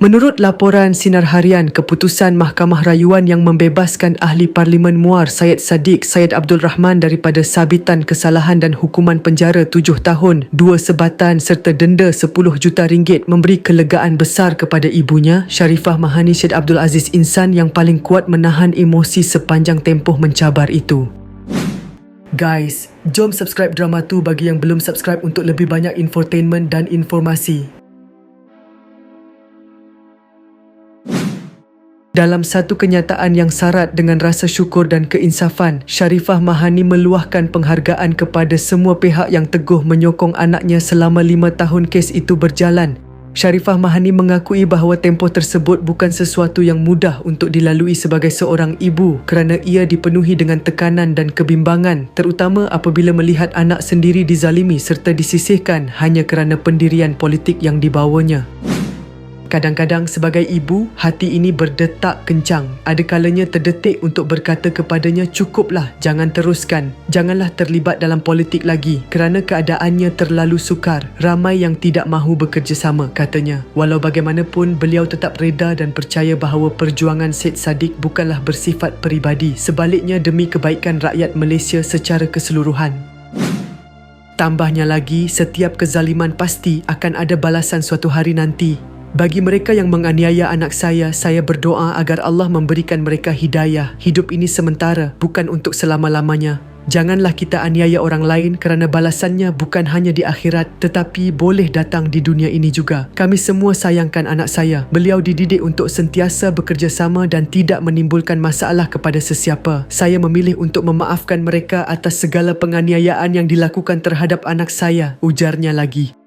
Menurut laporan Sinar Harian, keputusan Mahkamah Rayuan yang membebaskan Ahli Parlimen Muar Syed Saddiq Syed Abdul Rahman daripada sabitan kesalahan dan hukuman penjara tujuh tahun, dua sebatan serta denda 10 juta ringgit memberi kelegaan besar kepada ibunya, Sharifah Mahani Syed Abdul Aziz Insan yang paling kuat menahan emosi sepanjang tempoh mencabar itu. Guys, jom subscribe drama tu bagi yang belum subscribe untuk lebih banyak infotainment dan informasi. Dalam satu kenyataan yang syarat dengan rasa syukur dan keinsafan, Sharifah Mahani meluahkan penghargaan kepada semua pihak yang teguh menyokong anaknya selama lima tahun kes itu berjalan. Sharifah Mahani mengakui bahawa tempoh tersebut bukan sesuatu yang mudah untuk dilalui sebagai seorang ibu kerana ia dipenuhi dengan tekanan dan kebimbangan terutama apabila melihat anak sendiri dizalimi serta disisihkan hanya kerana pendirian politik yang dibawanya. Kadang-kadang sebagai ibu, hati ini berdetak kencang. Ada kalanya terdetik untuk berkata kepadanya, cukuplah, jangan teruskan. Janganlah terlibat dalam politik lagi kerana keadaannya terlalu sukar. Ramai yang tidak mahu bekerjasama, katanya. Walau bagaimanapun, beliau tetap reda dan percaya bahawa perjuangan Syed Saddiq bukanlah bersifat peribadi. Sebaliknya demi kebaikan rakyat Malaysia secara keseluruhan. Tambahnya lagi, setiap kezaliman pasti akan ada balasan suatu hari nanti. Bagi mereka yang menganiaya anak saya, saya berdoa agar Allah memberikan mereka hidayah. Hidup ini sementara, bukan untuk selama-lamanya. Janganlah kita aniaya orang lain kerana balasannya bukan hanya di akhirat tetapi boleh datang di dunia ini juga. Kami semua sayangkan anak saya. Beliau dididik untuk sentiasa bekerjasama dan tidak menimbulkan masalah kepada sesiapa. Saya memilih untuk memaafkan mereka atas segala penganiayaan yang dilakukan terhadap anak saya, ujarnya lagi.